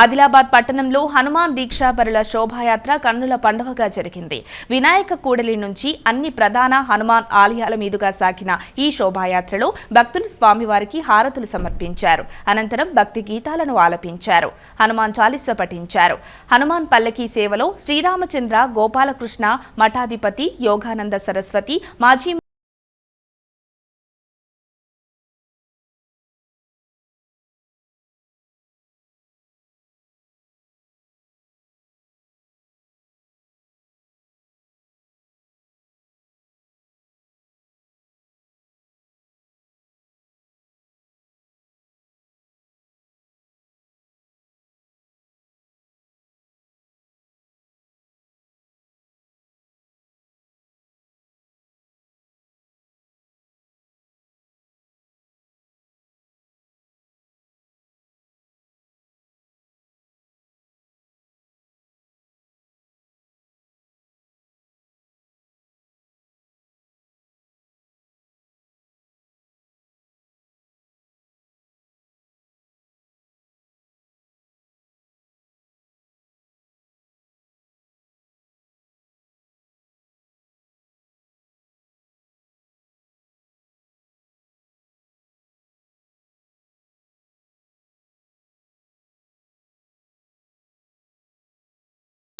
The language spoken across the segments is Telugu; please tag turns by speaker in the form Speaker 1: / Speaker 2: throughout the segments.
Speaker 1: ఆదిలాబాద్ పట్టణంలో హనుమాన్ దీక్షాపరుల శోభాయాత్ర కన్నుల పండుగగా జరిగింది. వినాయక కూడలి నుంచి అన్ని ప్రధాన హనుమాన్ ఆలయాల మీదుగా సాగిన ఈ శోభాయాత్రలో భక్తులు స్వామివారికి హారతులు సమర్పించారు. అనంతరం భక్తి గీతాలను ఆలపించారు. హనుమాన్ చాలీస పఠించారు. హనుమాన్ పల్లకీ సేవలో శ్రీరామచంద్ర గోపాలకృష్ణ మఠాధిపతి యోగానంద సరస్వతి మాజీ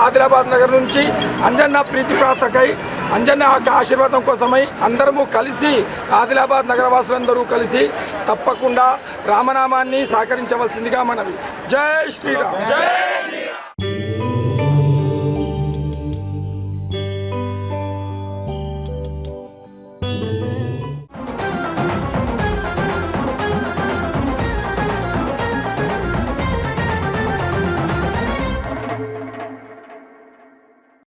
Speaker 2: ఆదిలాబాద్ నగర్ నుంచి అంజన్న ప్రీతి ప్రార్థకై అంజన్న యొక్క ఆశీర్వాదం కోసమై అందరము కలిసి ఆదిలాబాద్ నగర వాసులందరూ కలిసి తప్పకుండా రామనామాన్ని సహకరించవలసిందిగా మనవి. జై శ్రీరామ్. జై